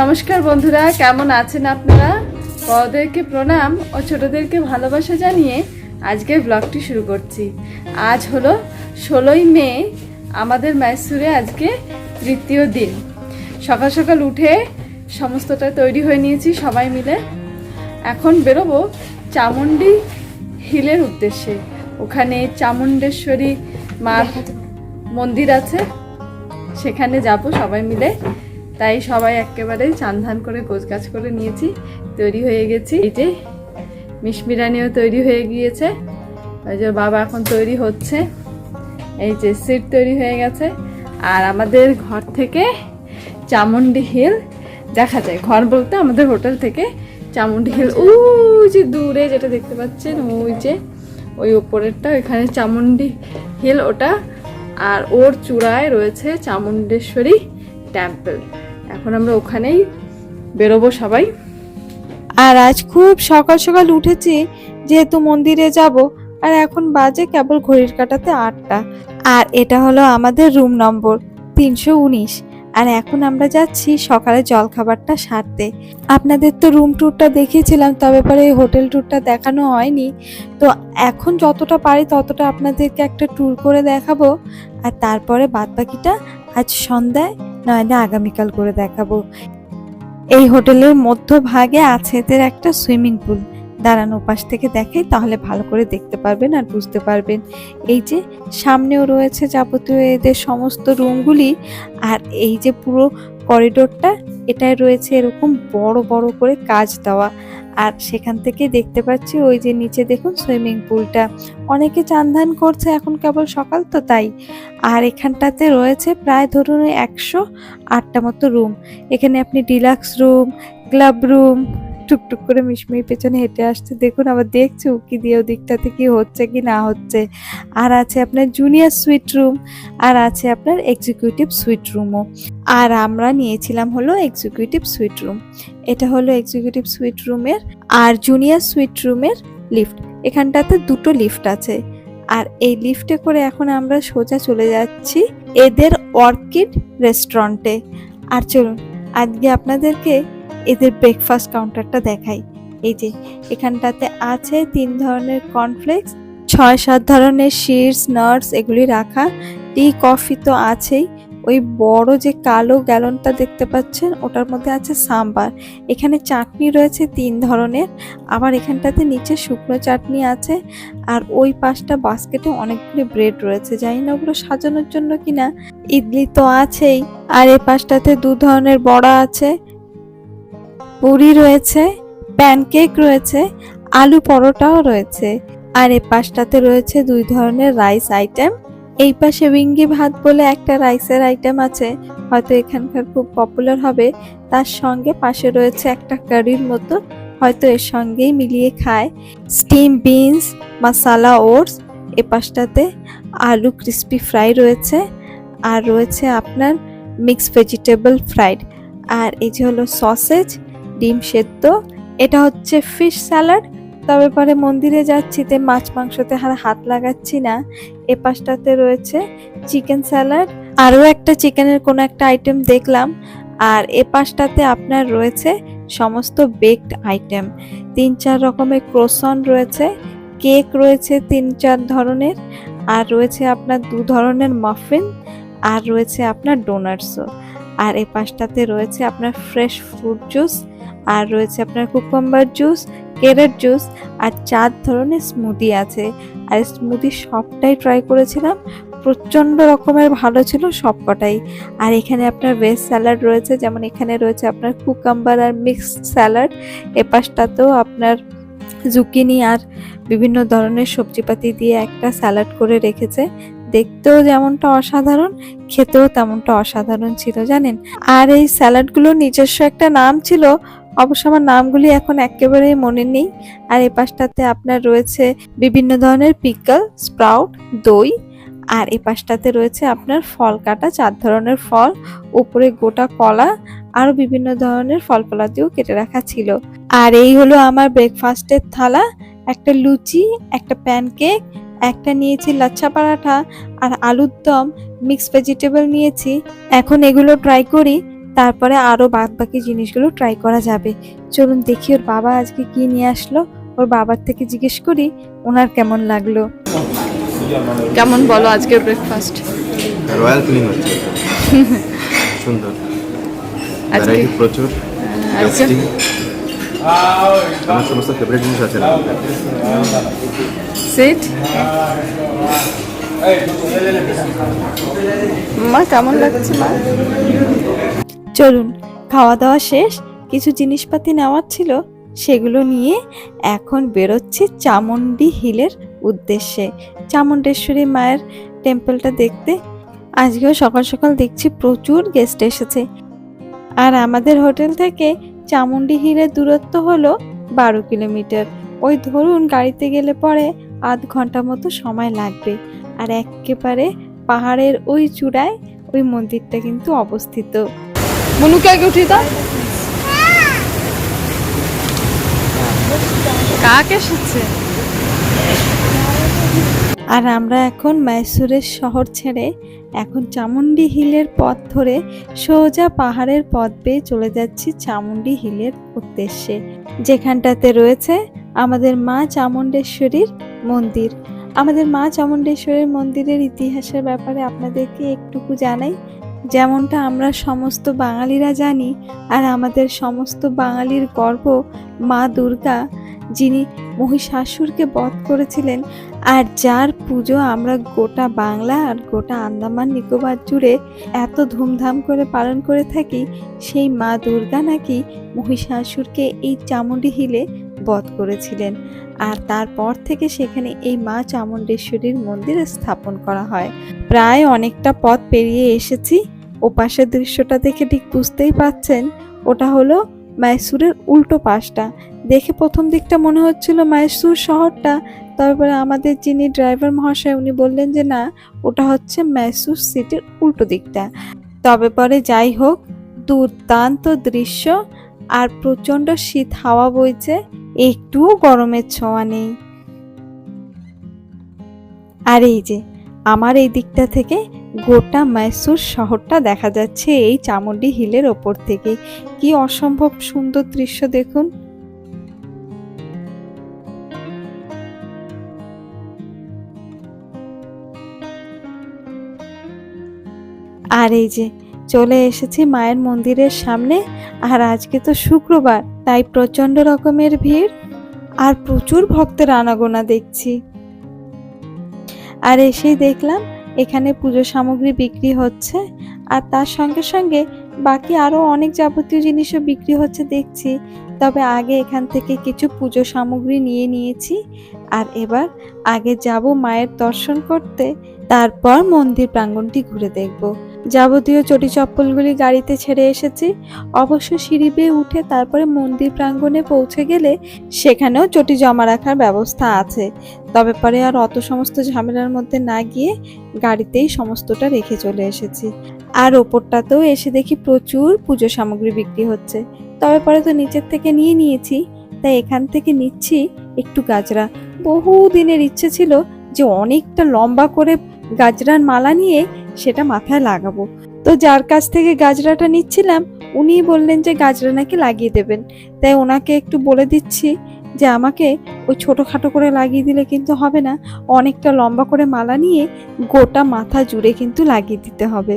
নমস্কার বন্ধুরা, কেমন আছেন আপনারা? বড়দেরকে প্রণাম ও ছোটদেরকে ভালোবাসা জানিয়ে আজকের ব্লগটি শুরু করছি। আজ হলো ষোলোই মে, আমাদের মাইসুরে আজকে তৃতীয় দিন। সকাল সকাল উঠে সমস্তটা তৈরি হয়ে নিয়েছি সবাই মিলে। এখন বেরোবো চামুন্ডি হিলের উদ্দেশ্যে। ওখানে চামুণ্ডেশ্বরী মার মন্দির আছে, সেখানে যাব সবাই মিলে। তাই সবাই একেবারে চান করে গোছগাছ করে নিয়েছি, তৈরি হয়ে গেছি। এই যে মিশমিরানিও তৈরি হয়ে গিয়েছে। ওই যে বাবা এখন তৈরি হচ্ছে। এই যে সিট তৈরি হয়ে গেছে। আর আমাদের ঘর থেকে চামুন্ডি হিল, দেখা যায়, ঘর বলতে আমাদের হোটেল থেকে চামুন্ডি হিল। ওই যে দূরে যেটা দেখতে পাচ্ছেন, ওই যে, ওই ওপরেরটা, ওইখানে চামুন্ডি হিল ওটা। আর ওর চূড়ায় রয়েছে চামুণ্ডেশ্বরী টেম্পল এখন আমরা ওখানেই বেরোবো সবাই। আর আজ খুব সকাল সকাল উঠেছি, যেহেতু মন্দিরে যাব, আর এখন বাজে কেবল ঘড়ির কাটাতে আটটা। আর এটা হলো আমাদের রুম নম্বর তিনশো উনিশ। আর এখন আমরা যাচ্ছি সকালে জলখাবারটা সারতে। আপনাদের তো রুম ট্যুরটা দেখিয়েছিলাম, তবে পরে হোটেল ট্যুরটা দেখানো হয়নি। তো এখন যতটা পারি ততটা আপনাদেরকে একটা ট্যুর করে দেখাবো। আর তারপরে বাদবাকিটা আজ সন্ধ্যায় নয়না আগামীকাল করে দেখাবো। এই হোটেলের মধ্যভাগে আছে এদের একটা সুইমিং পুল। দাঁড়ানো পাশ থেকে দেখাই তাহলে ভালো করে দেখতে পারবেন আর বুঝতে পারবেন। এই যে সামনেও রয়েছে যাবতীয় এদের সমস্ত রুমগুলি আর এই যে পুরো করিডোরটা এটায় রয়েছে এরকম বড় বড় করে কাজ দেওয়া। আর সেখান থেকে দেখতে পাচ্ছি ওই যে নিচে দেখুন সুইমিং পুলটা। অনেকে চানধান করছে এখন কেবল সকাল তো তাই। আর এখানটাতে রয়েছে প্রায় ধরুন একশো আটটা মতো রুম। এখানে আপনি ডিলাক্স রুম, ক্লাব রুম, টুকটুক করে মিশমির পেছনে হেঁটে আসছে। দেখুন আবার দেখছি উকি দিয়ে ওদিকটাতে কি হচ্ছে কি না হচ্ছে। আর আছে আপনার জুনিয়র সুইট রুম, আর আছে আপনার এক্সিকিউটিভ সুইট রুমও। আর আমরা নিয়েছিলাম হলো এক্সিকিউটিভ সুইট রুম এটা হলো এক্সিকিউটিভ সুইট রুমের আর জুনিয়র সুইট রুমের লিফট এখানটাতে দুটো লিফট আছে। আর এই লিফটে করে এখন আমরা সোজা চলে যাচ্ছি এদের অর্কিড রেস্টুরেন্টে আর চলুন, আজকে আপনাদেরকে এদের ব্রেকফাস্ট কাউন্টারটা দেখাই। এই যে, এখানটাতে আছে তিন ধরনের কর্নফ্লেক্স ছয় সাত ধরনের শিটস নাটস এগুলি রাখা। টি কফি তো আছেই। ওই বড় যে কালো গ্যালনটা দেখতে পাচ্ছেন, ওটার মধ্যে আছে সাম্বার। এখানে চাটনি রয়েছে তিন ধরনের, আবার এখানটাতে নিচে শুকনো চাটনি আছে, আর ওই পাশটা বাস্কেটে অনেকগুলি ব্রেড রয়েছে। জানি না ওগুলো সাজানোর জন্য কিনা, ইডলি তো আছেই। আর এই পাশটাতে দু ধরনের বড়া আছে, পুরি রয়েছে, প্যানকেক রয়েছে, আলু পরোটাও রয়েছে। আর এই পাশটাতে রয়েছে দুই ধরনের রাইস আইটেম। এই পাশে উইঙ্গি ভাত বলে একটা রাইসের আইটেম আছে, হয়তো এখানকার খুব পপুলার হবে। তার সঙ্গে পাশে রয়েছে একটা কারির মতো, হয়তো এর সঙ্গেই মিলিয়ে খায়। স্টিম বিনস, মাসালা ওটস, এ পাশটাতে আলু ক্রিস্পি ফ্রাই রয়েছে। আর রয়েছে আপনার মিক্স ভেজিটেবল ফ্রাইড। আর এই যে হলো সসেজ, ডিম সেদ্ধ, এটা হচ্ছে ফিশ স্যালাড। তবে পরে মন্দিরে যাচ্ছি, তে মাছ মাংসতে আর হাত লাগাচ্ছি না। এ পাশটাতে রয়েছে চিকেন স্যালাড। আরও একটা চিকেনের কোনো একটা আইটেম দেখলাম, আর এ পাশটাতে আপনার রয়েছে সমস্ত বেকড আইটেম তিন চার রকমের ক্রোসন রয়েছে কেক রয়েছে তিন চার ধরনের, আর রয়েছে আপনার দু ধরনের মাফিন আর রয়েছে আপনার ডোনাটসও আর এ পাশটাতে রয়েছে আপনার ফ্রেশ ফ্রুট জুস আর রয়েছে আপনার কুকুম্বার জুস কেরেট জুস আর চার ধরনের স্মুদি আছে। আর স্মুদি সবটাই ট্রাই করেছিলাম, প্রচণ্ড রকমের ভালো ছিল সবকটাই। আর এখানে আপনার ভেজ স্যালাড রয়েছে, যেমন এখানে রয়েছে আপনার কুকাম্বার আর মিক্সড স্যালাড এপাশটাতেও আপনার জুকিনি আর বিভিন্ন ধরনের সবজিপাতি দিয়ে একটা স্যালাড করে রেখেছে। দেখতেও যেমনটা অসাধারণ, খেতেও তেমনটা অসাধারণ ছিল, জানেন? আর এই স্যালাডগুলোর নিজস্ব একটা নাম ছিল অবশ্য আমার নামগুলি এখন একেবারেই মনে নেই, আর এ পাশটাতে আপনার রয়েছে বিভিন্ন ধরনের পিকল, স্প্রাউট, দই, আর এ পাশটাতে রয়েছে আপনার ফল কাটা, চার ধরনের ফল, উপরে গোটা কলা, আরও বিভিন্ন ধরনের ফল ফলাদিও কেটে রাখা ছিল। আর এই হলো আমার ব্রেকফাস্টের থালা, একটা লুচি, একটা প্যানকেক একটা নিয়েছি লাচ্ছা পরাঠা, আর আলুর দম মিক্স ভেজিটেবল নিয়েছি। এখন এগুলো ট্রাই করি তারপরে আরও বাদ বাকি জিনিসগুলো ট্রাই করা যাবে। চলুন দেখি ওর বাবা আজকে কি নিয়ে আসলো। ওর বাবার থেকে জিজ্ঞেস করি ওনার কেমন লাগল? কেমন বলো আজকের ব্রেকফাস্ট রয়্যাল ক্লিন হচ্ছে। সুন্দর। আজকে? প্রচুর। আমার সমস্ত ফেভারিট জিনিস আছে। সিট মা কেমন লাগছে মা? চলুন খাওয়া দাওয়া শেষ, কিছু জিনিসপাতি নেওয়ার ছিল, সেগুলো নিয়ে এখন বেরোচ্ছি চামুন্ডি হিলের উদ্দেশ্যে। চামুণ্ডেশ্বরী মায়ের টেম্পলটা দেখতে। আজকেও সকাল সকাল দেখছি প্রচুর গেস্ট এসেছে। আর আমাদের হোটেল থেকে চামুন্ডি হিলের দূরত্ব হলো বারো কিলোমিটার। ওই ধরুন গাড়িতে গেলে পরে আধ ঘণ্টা মতো সময় লাগবে। আর একেবারে পাহাড়ের ওই চূড়ায় ওই মন্দিরটা কিন্তু অবস্থিত। মনুকে আগে উঠিয়ে দাও। কাক এসেছে? আর আমরা এখন মাইসুরের শহর ছেড়ে এখন চামুন্ডি হিলের পথ ধরে সোজা পাহাড়ের পথ বেয়ে চলে যাচ্ছি চামুন্ডি হিলের উদ্দেশ্যে। যেখানটাতে রয়েছে আমাদের মা চামুণ্ডেশ্বরীর মন্দির। আমাদের মা চামুণ্ডেশ্বরীর মন্দিরের ইতিহাসের ব্যাপারে আপনাদেরকে একটুকু জানাই। যেমনটা আমরা সমস্ত বাঙালিরা জানি আর আমাদের সমস্ত বাঙালির গর্ব মা দুর্গা, যিনি মহিষাসুরকে বধ করেছিলেন আর যার পুজো আমরা গোটা বাংলা আর গোটা আন্দামান নিকোবর জুড়ে এত ধুমধাম করে পালন করে থাকি, সেই মা দুর্গা নাকি মহিষাসুরকে এই চামুন্ডি হিলে বধ করেছিলেন। আর তারপর থেকে সেখানে এই মা চামুণ্ডেশ্বরীর মন্দির স্থাপন করা হয়। প্রায় অনেকটা পথ পেরিয়ে এসেছি। ওপাশের দৃশ্যটা দেখে ঠিক বুঝতেই পাচ্ছেন ওটা হলো মাইসুরের উল্টো পাশটা। দেখে প্রথম দিকটা মনে হচ্ছিল মাইসুর শহরটা, তারপরে আমাদের যিনি ড্রাইভার মহাশয় উনি বললেন যে না, ওটা হচ্ছে মাইসুর সিটির উল্টো দিকটা। তবে পরে যাই হোক, দুর্দান্ত দৃশ্য আর প্রচণ্ড শীত হাওয়া বইছে। একটুও গরমের ছোঁয়া নেই। আর এই যে, আমার এই দিকটা থেকে গোটা মাইসুর শহরটা দেখা যাচ্ছে এই চামুন্ডি হিলের ওপর থেকে। কি অসম্ভব সুন্দর দৃশ্য দেখুন। আর এই যে চলে এসেছি মায়ের মন্দিরের সামনে। আর আজকে তো শুক্রবার, তাই প্রচণ্ড রকমের ভিড় আর প্রচুর ভক্তের আনাগোনা দেখছি। আর এসেই দেখলাম এখানে পুজো সামগ্রী বিক্রি হচ্ছে আর তার সঙ্গে সঙ্গে বাকি আরও অনেক যাবতীয় জিনিসও বিক্রি হচ্ছে দেখছি। তবে আগে এখান থেকে কিছু পুজো সামগ্রী নিয়ে নিয়েছি আর এবার আগে যাব মায়ের দর্শন করতে, তারপর মন্দির প্রাঙ্গণটি ঘুরে দেখব। যাবতীয় চটি চপ্পলগুলি গাড়িতে ছেড়ে এসেছি। অবশ্য সিঁড়ি বেয়ে উঠে তারপরে মন্দির প্রাঙ্গণে পৌঁছে গেলে সেখানেও চটি জমা রাখার ব্যবস্থা আছে। তবে পরে আর অত সমস্ত ঝামেলার মধ্যে না গিয়ে গাড়িতেই সমস্তটা রেখে চলে এসেছি। আর ওপরটাতেও এসে দেখি প্রচুর পুজো সামগ্রী বিক্রি হচ্ছে। তবে পরে তো নিচের থেকে নিয়ে নিয়েছি, তাই এখান থেকে নিচ্ছি একটু গাজরা। বহু দিনের ইচ্ছে ছিল যে অনেকটা লম্বা করে গাজরার মালা নিয়ে সেটা মাথায় লাগাবো। তো যার কাছ থেকে গাজরাটা নিচ্ছিলাম উনি বললেন যে গাজরা নাকি লাগিয়ে দেবেন। তাই ওনাকে একটু বলে দিচ্ছি যে আমাকে ওই ছোটোখাটো করে লাগিয়ে দিলে কিন্তু হবে না, অনেকটা লম্বা করে মালা নিয়ে গোটা মাথা জুড়ে কিন্তু লাগিয়ে দিতে হবে।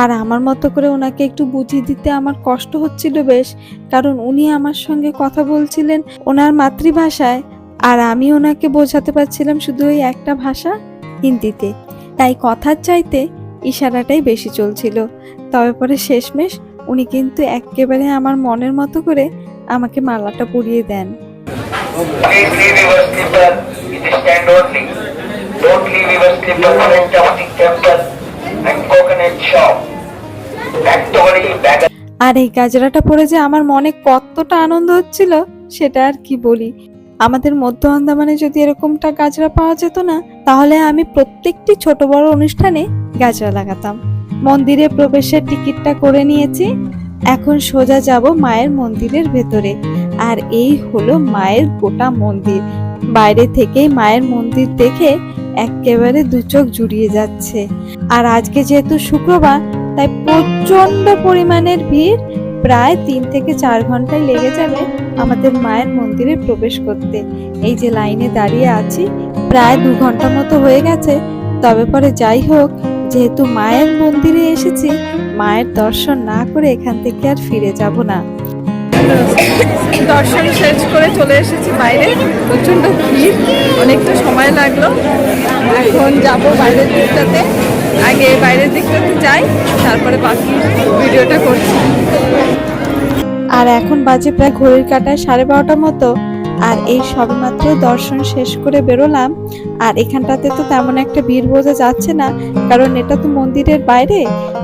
আর আমার মতো করে ওনাকে একটু বুঝিয়ে দিতে আমার কষ্ট হচ্ছিল বেশ, কারণ উনি আমার সঙ্গে কথা বলছিলেন ওনার মাতৃভাষায়, আর আমি ওনাকে বোঝাতে পারছিলাম শুধু ওই একটা ভাষা হিন্দিতে। তাই কথার চাইতে ইশারাটাই বেশি চলছিল। তবে পরে শেষমেশ উনি কিন্তু একেবারে আমার মনের মতো করে আমাকে মালাটা পরিয়ে দেন। আর এই গাজরাটা পরে যে আমার মনে কতটা আনন্দ হচ্ছিল, সেটা আর কি বলি। আমাদের মধ্য আন্দামানে যদি এরকমটা গাজরা পাওয়া যেত না, তাহলে আমি প্রত্যেকটি ছোট বড় অনুষ্ঠানে গাজরা লাগাতাম। মন্দিরে প্রবেশের টিকিটটা করে নিয়েছি। এখন সোজা যাব মায়ের মন্দিরের ভেতরে। আর এই হলো মায়ের গোটা মন্দির। বাইরে থেকেই মায়ের মন্দির দেখে একেবারে দু চোখ জুড়িয়ে যাচ্ছে। আর আজকে যেহেতু শুক্রবার, তাই প্রচণ্ড পরিমাণের ভিড় প্রায় তিন থেকে চার ঘন্টায় লেগে যাবে আমাদের মায়ের মন্দিরে প্রবেশ করতে। এই যে লাইনে দাঁড়িয়ে আছি, প্রায় দু ঘণ্টা মতো হয়ে গেছে। তবে পরে যাই হোক, যেহেতু মায়ের মন্দিরে এসেছি, মায়ের দর্শন না করে এখান থেকে আর ফিরে যাব না। দর্শন শেষ করে চলে এসেছি বাইরে। প্রচণ্ড ভিড়, অনেকটা সময় লাগল। এখন যাব বাইরের দিকটাতে। আগে বাইরের দিকটাতে যাই তারপরে বাকি ভিডিওটা করছি। আর এখন বাজে প্রায় ঘড়ির কাটায় সাড়ে বারোটা মতো, আর এই সবেমাত্র দর্শন শেষ করে বেরোলাম। আর এখানটাতে তো তেমন একটা ভিড় বোঝা যাচ্ছে না, কারণ এটা তো মন্দিরের বাইরে।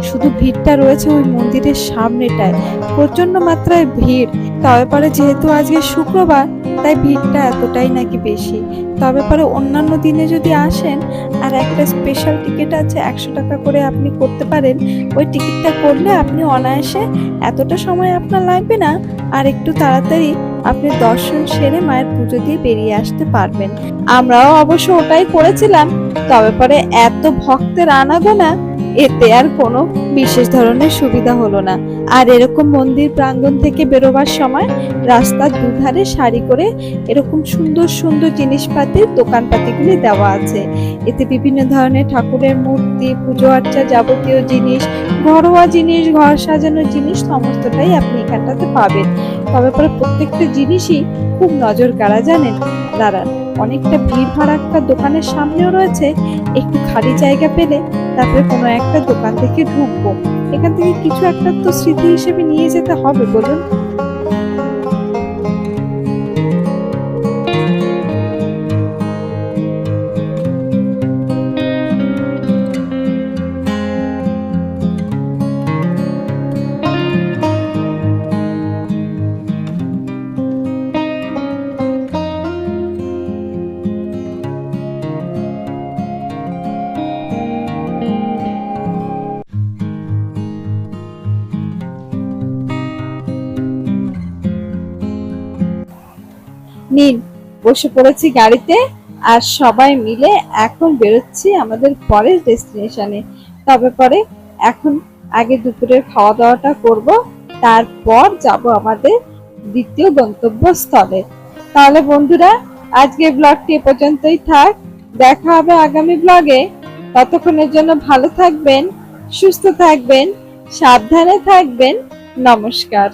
শুধু ভিড়টা রয়েছে ওই মন্দিরের সামনেটায় প্রচণ্ড মাত্রায় ভিড়। তবে পরে যেহেতু আজকে শুক্রবার তাই ভিড়টা এতটাই নাকি বেশি। তবে পরে অন্যান্য দিনে যদি আসেন, আর একটা স্পেশাল টিকিট আছে একশো টাকা করে আপনি করতে পারেন, ওই টিকিটটা করলে আপনি অনায়াসে এতটা সময় আপনার লাগবে না, আর একটু তাড়াতাড়ি আপনি দর্শন সেরে মায়ের পুজো দিয়ে বেরিয়ে আসতে পারবেন। আমরাও অবশ্য ওটাই করেছিলাম, তবে পরে এত ভক্তের আনাগোনা এতে আর কোনো বিশেষ ধরনের সুবিধা হলো না। আর এরকম মন্দির প্রাঙ্গণ থেকে বেরোবার সময় রাস্তার দুধারে সারি করে এরকম সুন্দর সুন্দর জিনিসপাতির দোকানপাতিগুলি দেওয়া আছে। এতে বিভিন্ন ধরনের ঠাকুরের মূর্তি, পুজো আর্চা যাবতীয় জিনিস, ঘরোয়া জিনিস, ঘর সাজানোর জিনিস সমস্তটাই আপনি এখানটাতে পাবেন। তবে পরে প্রত্যেকটা জিনিসই খুব নজর কাড়া, জানেন? দাঁড়ান অনেকটা ভিড় একটা দোকানের সামনেও রয়েছে। একটু খালি জায়গা পেলে তারপরে কোনো একটা দোকান থেকে ঢুকবো। এখান থেকে কিছু একটা তো স্মৃতি হিসেবে নিয়ে যেতে হবে, বলুন। বসে পড়েছি গাড়িতে আর সবাই মিলে এখন বেরোচ্ছি আমাদের পরের ডেস্টিনেশনে। তবে পরে এখন আগে দুপুরের খাওয়া দাওয়াটা করব, তারপর যাব আমাদের দ্বিতীয় গন্তব্যস্থলে। তাহলে বন্ধুরা আজকে ব্লগটি এ পর্যন্তই থাক। দেখা হবে আগামী ব্লগে ততক্ষণের জন্য ভালো থাকবেন, সুস্থ থাকবেন, সাবধানে থাকবেন। নমস্কার।